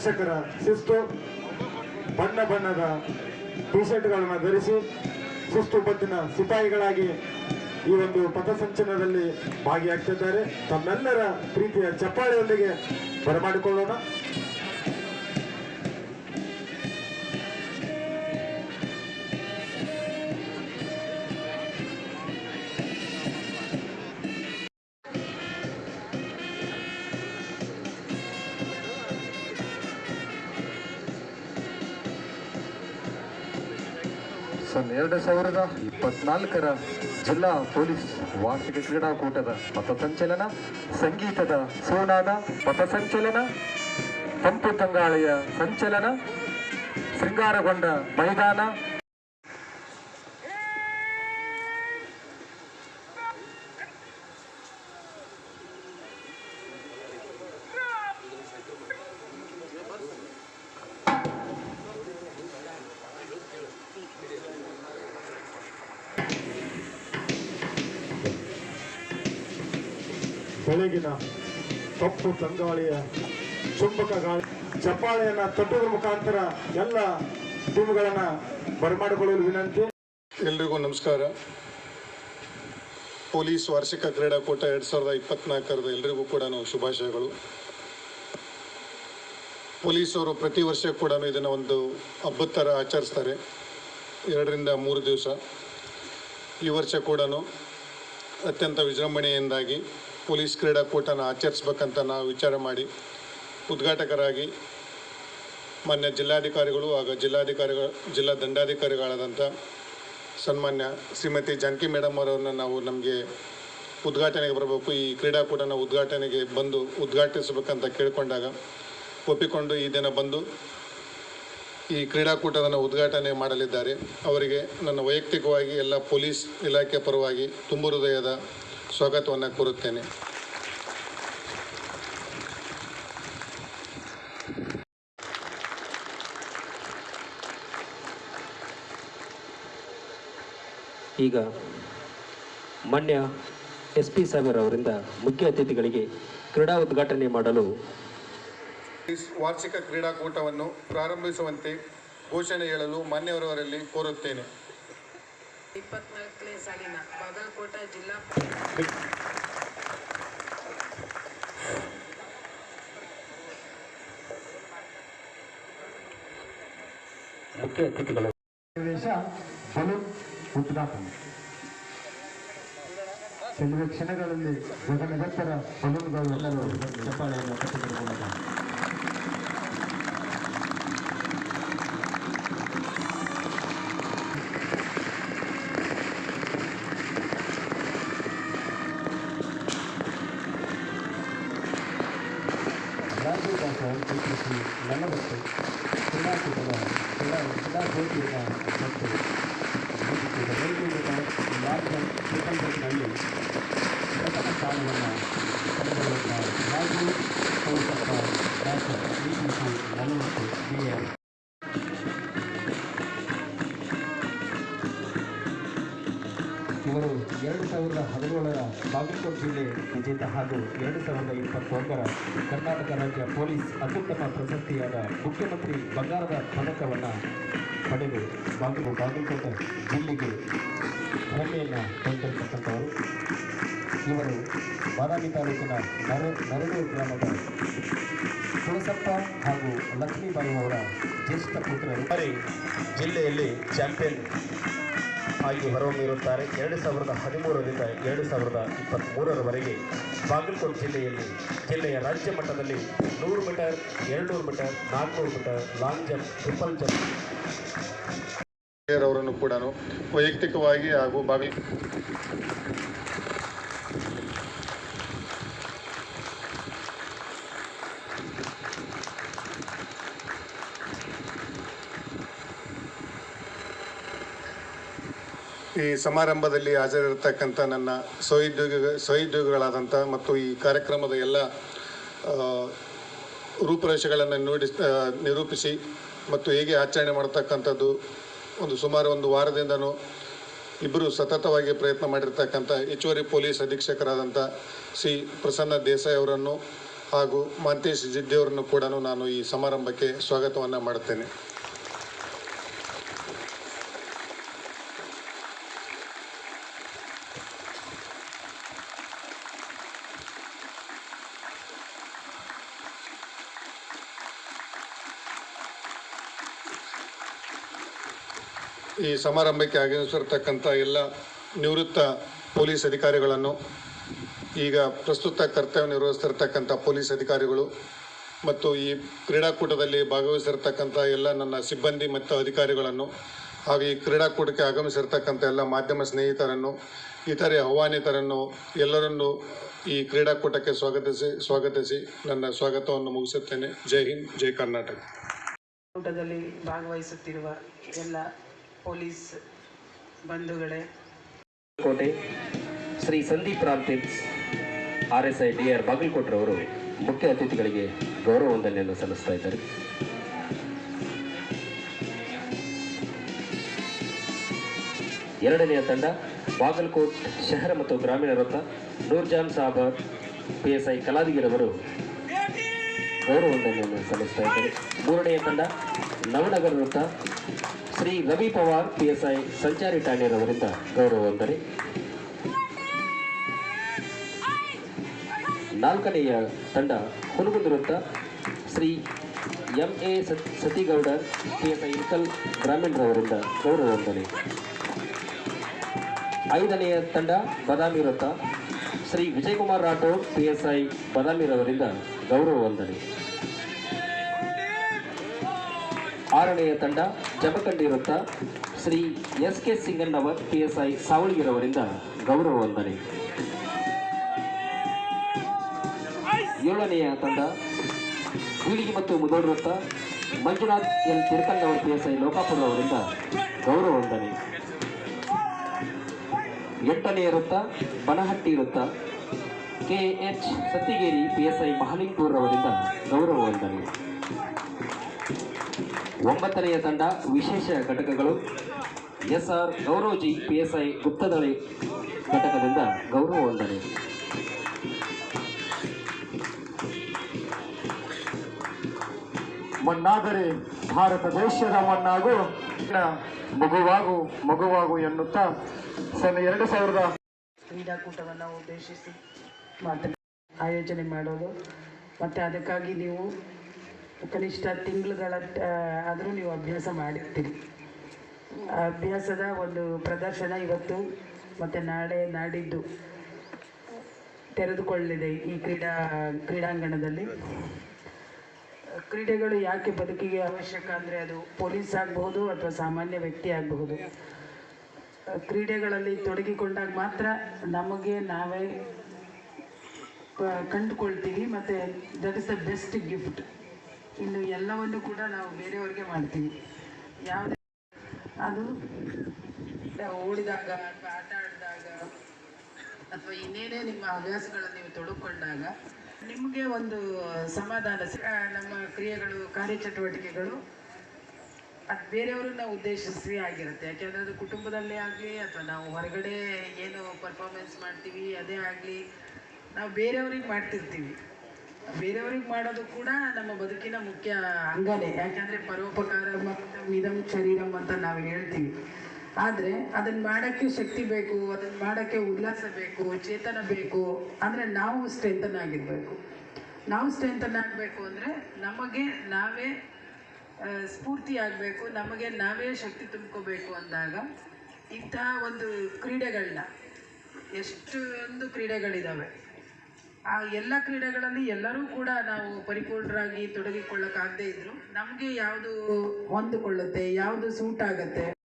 ಆರಕ್ಷಕರ ಶಿಸ್ತು, ಬಣ್ಣ ಬಣ್ಣದ ಟಿ ಶರ್ಟ್ಗಳನ್ನು ಧರಿಸಿ ಶಿಸ್ತು ಬದ್ದಿನ ಸಿಪಾಯಿಗಳಾಗಿ ಈ ಒಂದು ಪಥಸಂಚಲನದಲ್ಲಿ ಭಾಗಿಯಾಗ್ತಿದ್ದಾರೆ. ತಮ್ಮೆಲ್ಲರ ಪ್ರೀತಿಯ ಚಪ್ಪಾಳೆಯೊಂದಿಗೆ ಬರಮಾಡಿಕೊಳ್ಳೋಣ. ಸನ್ ಎರಡು ಸಾವಿರದ ಇಪ್ಪತ್ನಾಲ್ಕರ ಜಿಲ್ಲಾ ಪೊಲೀಸ್ ವಾರ್ಷಿಕ ಕ್ರೀಡಾಕೂಟದ ಪಥಸಂಚಲನ ಸಂಗೀತದ ಸೋನಾದ ಪಥಸಂಚಲನ ತಂಪು ತಂಗಾಳಿಯ ಸಂಚಲನ, ಶೃಂಗಾರಗೊಂಡ ಮೈದಾನ ಬೆಳಗಿನ ಕಪ್ಪು ತಂಗಾಳಿಯ ಚುಂಬಕ ಗಾಳಿ ಚಪ್ಪಾಳೆಯನ್ನ ತಟ್ಟುವುದರ ಮುಖಾಂತರ ಎಲ್ಲ ಟೀಮ್ಗಳನ್ನ ಬರಮಾಡಿಕೊಳ್ಳಲು ವಿನಂತಿ. ಎಲ್ರಿಗೂ ನಮಸ್ಕಾರ. ಪೊಲೀಸ್ ವಾರ್ಷಿಕ ಕ್ರೀಡಾಕೂಟ ಎರಡು ಸಾವಿರದ ಇಪ್ಪತ್ನಾಲ್ಕರದ ಎಲ್ರಿಗೂ ಕೂಡ ಶುಭಾಶಯಗಳು. ಪೊಲೀಸರು ಪ್ರತಿ ವರ್ಷ ಕೂಡ ಇದನ್ನು ಒಂದು ಹಬ್ಬದ ಥರ ಆಚರಿಸ್ತಾರೆ. ಎರಡರಿಂದ ಮೂರು ದಿವಸ. ಈ ವರ್ಷ ಕೂಡ ಅತ್ಯಂತ ವಿಜೃಂಭಣೆಯಿಂದಾಗಿ ಪೊಲೀಸ್ ಕ್ರೀಡಾಕೂಟನ ಆಚರಿಸ್ಬೇಕಂತ ನಾವು ವಿಚಾರ ಮಾಡಿ ಉದ್ಘಾಟಕರಾಗಿ ಮಾನ್ಯ ಜಿಲ್ಲಾಧಿಕಾರಿಗಳು ಹಾಗೂ ಜಿಲ್ಲಾಧಿಕಾರಿಗಳ ಜಿಲ್ಲಾ ದಂಡಾಧಿಕಾರಿಗಳಾದಂಥ ಸನ್ಮಾನ್ಯ ಶ್ರೀಮತಿ ಜಾನಕಿ ಮೇಡಮ್ ಅವರನ್ನು ನಾವು ನಮಗೆ ಉದ್ಘಾಟನೆಗೆ ಬರಬೇಕು. ಈ ಕ್ರೀಡಾಕೂಟನ ಉದ್ಘಾಟನೆಗೆ ಬಂದು ಉದ್ಘಾಟಿಸಬೇಕಂತ ಕೇಳಿಕೊಂಡಾಗ ಒಪ್ಪಿಕೊಂಡು ಈ ದಿನ ಬಂದು ಈ ಕ್ರೀಡಾಕೂಟವನ್ನು ಉದ್ಘಾಟನೆ ಮಾಡಲಿದ್ದಾರೆ. ಅವರಿಗೆ ನನ್ನ ವೈಯಕ್ತಿಕವಾಗಿ ಎಲ್ಲ ಪೊಲೀಸ್ ಇಲಾಖೆ ಪರವಾಗಿ ತುಂಬು ಹೃದಯದ ಸ್ವಾಗತವನ್ನು ಕೋರುತ್ತೇನೆ. ಈಗ ಮಾನ್ಯ ಎಸ್ ಪಿ ಸಾಗರ್ ಅವರಿಂದ ಮುಖ್ಯ ಅತಿಥಿಗಳಿಗೆ ಕ್ರೀಡಾ ಉದ್ಘಾಟನೆ ಮಾಡಲು ವಾರ್ಷಿಕ ಕ್ರೀಡಾಕೂಟವನ್ನು ಪ್ರಾರಂಭಿಸುವಂತೆ ಘೋಷಣೆ ಹೇಳಲು ಮಾನ್ಯವರವರಲ್ಲಿ ಕೋರುತ್ತೇನೆ. ಸಾಲಿನ ಬಾಗಲಕೋಟೆ ಜಿಲ್ಲಾ ಮುಖ್ಯ ಅತಿಥಿಗಳು ಪ್ರವೇಶ ಬಲೂನ್ ಉದ್ಘಾಟನೆ ಕೆಲವೇ ಕ್ಷಣಗಳಲ್ಲಿ ಜಗನಗತ್ತರ ಬಲೂನ್ಗಳು ಎಲ್ಲರೂ ಚಪ್ಪಾಳೆಯನ್ನು ಕಟ್ಟಿಕೊಳ್ಳಬಹುದು ಎರಡು ಸಾವಿರದ ಹದಿನೇಳರ ಬಾಗಲಕೋಟೆ ಜಿಲ್ಲೆ ವಿಜೇತ ಹಾಗೂ ಎರಡು ಸಾವಿರದ ಇಪ್ಪತ್ತೊಂದರ ಕರ್ನಾಟಕ ರಾಜ್ಯ ಪೊಲೀಸ್ ಅತ್ಯುತ್ತಮ ಪ್ರಶಸ್ತಿಯಾದ ಮುಖ್ಯಮಂತ್ರಿ ಬಂಗಾರದ ಪದಕವನ್ನು ಪಡೆದು ಬಾಗಲು ಬಾಗಲಕೋಟೆ ಜಿಲ್ಲೆಗೆ ಹೆಮ್ಮೆಯನ್ನು ತಂದಿರತಕ್ಕಂಥವರು ಇವರು ಬಾದಾಮಿ ತಾಲೂಕಿನ ನರ ನರಡೂರು ಗ್ರಾಮದ ತುಳಸಪ್ಪ ಹಾಗೂ ಲಕ್ಷ್ಮೀಬಾಯಿ ಅವರ ಜ್ಯೇಷ್ಠ ಪುತ್ರರು. ಜಿಲ್ಲೆಯಲ್ಲಿ ಚಾಂಪಿಯನ್ ಆಗಿ ಹೊರಹೊಮ್ಮಿರುತ್ತಾರೆ. ಎರಡು ಸಾವಿರದ ಹದಿಮೂರರಿಂದ ಎರಡು ಸಾವಿರದ ಇಪ್ಪತ್ತ್ಮೂರರವರೆಗೆ ಬಾಗಲಕೋಟೆ ಜಿಲ್ಲೆಯಲ್ಲಿ, ಜಿಲ್ಲೆಯ ರಾಜ್ಯ ಮಟ್ಟದಲ್ಲಿ ನೂರು ಮೀಟರ್, ಎರಡುನೂರು ಮೀಟರ್, ನಾಲ್ಕುನೂರು metre, long jump, triple jump. ಅವರನ್ನು ಕೂಡ ವೈಯಕ್ತಿಕವಾಗಿ ಹಾಗೂ ಬಾಗಲ ಈ ಸಮಾರಂಭದಲ್ಲಿ ಹಾಜರಿರತಕ್ಕಂಥ ನನ್ನ ಸಹೋದ್ಯೋಗಿ, ಸಹೋದ್ಯೋಗಿಗಳಾದಂಥ ಮತ್ತು ಈ ಕಾರ್ಯಕ್ರಮದ ಎಲ್ಲ ರೂಪುರೇಷೆಗಳನ್ನು ನೋಡಿ ನಿರೂಪಿಸಿ ಮತ್ತು ಹೇಗೆ ಆಚರಣೆ ಮಾಡ್ತಕ್ಕಂಥದ್ದು ಒಂದು ಸುಮಾರು ಒಂದು ವಾರದಿಂದನೂ ಇಬ್ಬರು ಸತತವಾಗಿ ಪ್ರಯತ್ನ ಮಾಡಿರ್ತಕ್ಕಂಥ ಹೆಚ್ಚುವರಿ ಪೊಲೀಸ್ ಅಧೀಕ್ಷಕರಾದಂಥ ಶ್ರೀ ಪ್ರಸನ್ನ ದೇಸಾಯಿ ಅವರನ್ನು ಹಾಗೂ ಮಾಂತೇಶ್ ಜಿದ್ದಿಯವರನ್ನು ಕೂಡ ನಾನು ಈ ಸಮಾರಂಭಕ್ಕೆ ಸ್ವಾಗತವನ್ನು ಮಾಡುತ್ತೇನೆ ಈ ಸಮಾರಂಭಕ್ಕೆ ಆಗಮಿಸಿರ್ತಕ್ಕಂಥ ಎಲ್ಲ ನಿವೃತ್ತ ಪೊಲೀಸ್ ಅಧಿಕಾರಿಗಳನ್ನು, ಈಗ ಪ್ರಸ್ತುತ ಕರ್ತವ್ಯ ನಿರ್ವಹಿಸ್ತಿರ್ತಕ್ಕಂಥ ಪೊಲೀಸ್ ಅಧಿಕಾರಿಗಳು ಮತ್ತು ಈ ಕ್ರೀಡಾಕೂಟದಲ್ಲಿ ಭಾಗವಹಿಸಿರ್ತಕ್ಕಂಥ ಎಲ್ಲ ನನ್ನ ಸಿಬ್ಬಂದಿ ಮತ್ತು ಅಧಿಕಾರಿಗಳನ್ನು ಹಾಗೂ ಈ ಕ್ರೀಡಾಕೂಟಕ್ಕೆ ಆಗಮಿಸಿರ್ತಕ್ಕಂಥ ಎಲ್ಲ ಮಾಧ್ಯಮ ಸ್ನೇಹಿತರನ್ನು, ಇತರೆ ಆಹ್ವಾನಿತರನ್ನು ಎಲ್ಲರನ್ನು ಈ ಕ್ರೀಡಾಕೂಟಕ್ಕೆ ಸ್ವಾಗತಿಸಿ ಸ್ವಾಗತಿಸಿ ನನ್ನ ಸ್ವಾಗತವನ್ನು ಮುಗಿಸುತ್ತೇನೆ. ಜೈ ಹಿಂದ್, ಜೈ ಕರ್ನಾಟಕ. ಕೂಟದಲ್ಲಿ ಭಾಗವಹಿಸುತ್ತಿರುವ ಎಲ್ಲ ಪೊಲೀಸ್ ಬಂಧುಗಳೇ. ಕೋಟೆ, Shri Sandeep ರಾಮ್ತಿನ್ಸ್ R S I D R ಬಾಗಲಕೋಟೆರವರು ಮುಖ್ಯ ಅತಿಥಿಗಳಿಗೆ ಗೌರವ ವಂದನೆಯನ್ನು ಸಲ್ಲಿಸ್ತಾ ಇದ್ದಾರೆ. ಎರಡನೆಯ ತಂಡ ಬಾಗಲಕೋಟ್ ಶಹರ ಮತ್ತು ಗ್ರಾಮೀಣ ವೃತ್ತ Noorjan Sabar P S I ಕಲಾದಿಗಿರವರು ಗೌರವ ವಂದನೆಯನ್ನು ಸಲ್ಲಿಸ್ತಾ ಇದ್ದಾರೆ. ಮೂರನೆಯ ತಂಡ ನವನಗರ ವೃತ್ತ Shri Ravi Pawar P S I ಸಂಚಾರಿ ಠಾಣೆಯವರಿಂದ ಗೌರವ ವಂದನೆ ನಾಲ್ಕನೆಯ ತಂಡ ಹುನಗುಂದ ವೃತ್ತ Shri M A Satigoudar P S I Ilkal ಗ್ರಾಮೀಣರವರಿಂದ ಗೌರವ ವಂದನೆ ಐದನೆಯ ತಂಡ ಬದಾಮಿ ವೃತ್ತ Shri Vijaykumar Rathod P S I ಬದಾಮಿರವರಿಂದ ಗೌರವ ವಂದನೆ ಆರನೆಯ ತಂಡ ಜಮಖಂಡಿ ವೃತ್ತ Shri S K Singannavar P S I ಸಾವಳಗಿರವರಿಂದ ಗೌರವ ವಂದನೆ ಏಳನೆಯ ತಂಡ ಕೂಲಿಗಿ ಮತ್ತು ಮುದೋಡ್ ವೃತ್ತ Manjunath N Tirkalnavar P S I Lokapur ಅವರಿಂದ ಗೌರವ ವಂದನೆ ಎಂಟನೆಯ ವೃತ್ತ ಬನಹಟ್ಟಿ ವೃತ್ತ K H Sattigeri P S I Mahalingpur ಅವರಿಂದ ಗೌರವ ವಂದನೆ ಒಂಬತ್ತನೆಯ ತಂಡ ವಿಶೇಷ ಘಟಕಗಳು. S R Gowroji P S I ಗುಪ್ತದಳಿ ಘಟಕದಿಂದ ಗೌರವ ವಂದನೆ. ಮಣ್ಣಾದರೆ ಭಾರತ ದೇಶದ ಮಣ್ಣಾಗು ಮಗುವಾಗು ಮಗುವಾಗು ಎನ್ನುತ್ತಾ ಸನ್ ಎರಡು ಸಾವಿರದ ಕ್ರೀಡಾಕೂಟವನ್ನು ಉದ್ದೇಶಿಸಿ ಮಾತನಾಡ ಆಯೋಜನೆ ಮಾಡೋದು. ಮತ್ತು ಅದಕ್ಕಾಗಿ ನೀವು ಕನಿಷ್ಠ ತಿಂಗಳುಗಳ ಆದರೂ ನೀವು ಅಭ್ಯಾಸ ಮಾಡಿರ್ತೀರಿ. ಅಭ್ಯಾಸದ ಒಂದು ಪ್ರದರ್ಶನ ಇವತ್ತು ಮತ್ತು ನಾಳೆ ನಾಡಿದ್ದು ತೆರೆದುಕೊಳ್ಳಿದೆ ಈ ಕ್ರೀಡಾ, ಕ್ರೀಡಾಂಗಣದಲ್ಲಿ. ಕ್ರೀಡೆಗಳು ಯಾಕೆ ಬದುಕಿಗೆ ಅವಶ್ಯಕ ಅಂದರೆ ಅದು ಪೊಲೀಸ್ ಆಗಬಹುದು ಅಥವಾ ಸಾಮಾನ್ಯ ವ್ಯಕ್ತಿ ಆಗಬಹುದು. ಕ್ರೀಡೆಗಳಲ್ಲಿ ತೊಡಗಿಕೊಂಡಾಗ ಮಾತ್ರ ನಮಗೆ ನಾವೇ ಕಂಡುಕೊಳ್ತೀವಿ ಮತ್ತು that is the best gift ಇನ್ನು ಎಲ್ಲವನ್ನು ಕೂಡ ನಾವು ಬೇರೆಯವ್ರಿಗೆ ಮಾಡ್ತೀವಿ. ಯಾವುದೇ ಅದು ನಾವು ಓಡಿದಾಗ ಅಥವಾ ಆಟ ಆಡಿದಾಗ ಅಥವಾ ಇನ್ನೇನೇ ನಿಮ್ಮ ಹವ್ಯಾಸಗಳನ್ನು ನೀವು ತೊಡಕೊಂಡಾಗ ನಿಮಗೆ ಒಂದು ಸಮಾಧಾನ ನಮ್ಮ ಕ್ರಿಯೆಗಳು, ಕಾರ್ಯಚಟುವಟಿಕೆಗಳು ಅದು ಬೇರೆಯವ್ರನ್ನ ಉದ್ದೇಶಿಸಿ ಆಗಿರುತ್ತೆ. ಯಾಕೆಂದರೆ ಅದು ಕುಟುಂಬದಲ್ಲೇ ಆಗಲಿ ಅಥವಾ ನಾವು ಹೊರಗಡೆ ಏನು ಪರ್ಫಾರ್ಮೆನ್ಸ್ ಮಾಡ್ತೀವಿ, ಅದೇ ಆಗಲಿ, ನಾವು ಬೇರೆಯವ್ರಿಗೆ ಮಾಡ್ತಿರ್ತೀವಿ. ಬೇರೆಯವ್ರಿಗೆ ಮಾಡೋದು ಕೂಡ ನಮ್ಮ ಬದುಕಿನ ಮುಖ್ಯ ಅಂಗನೇ. ಯಾಕಂದ್ರೆ ಪರೋಪಕಾರ ಮತ್ತು ಮಿದಂ ಶರೀರಂ ಅಂತ ನಾವು ಹೇಳ್ತೀವಿ. ಆದರೆ ಅದನ್ನು ಮಾಡೋಕ್ಕೆ ಶಕ್ತಿ ಬೇಕು ಅದನ್ನು ಮಾಡೋಕ್ಕೆ ಉಲ್ಲಾಸ ಬೇಕು, ಚೇತನ ಬೇಕು. ಅಂದರೆ ನಾವು ಸ್ಟ್ರೆಂಥನ್ ಆಗಿರಬೇಕು. ನಾವು ಸ್ಟ್ರೆಂಥನ್ ಆಗಬೇಕು ಅಂದರೆ ನಮಗೆ ನಾವೇ ಸ್ಫೂರ್ತಿ ಆಗಬೇಕು, ನಮಗೆ ನಾವೇ ಶಕ್ತಿ ತುಂಬ್ಕೋಬೇಕು ಅಂದಾಗ ಇಂತಹ ಒಂದು ಕ್ರೀಡೆಗಳನ್ನ ಎಷ್ಟೊಂದು ಕ್ರೀಡೆಗಳಿದ್ದಾವೆ ಆ ಎಲ್ಲ ಕ್ರೀಡೆಗಳಲ್ಲಿ ಎಲ್ಲರೂ ಕೂಡ ನಾವು ಪರಿಪೂರ್ಣರಾಗಿ ತೊಡಗಿಕೊಳ್ಳೋಕ್ಕಾಗದೇ ಇದ್ರು ನಮಗೆ ಯಾವುದು ಹೊಂದಿಕೊಳ್ಳುತ್ತೆ, ಯಾವುದು ಸೂಟ್ ಆಗುತ್ತೆ?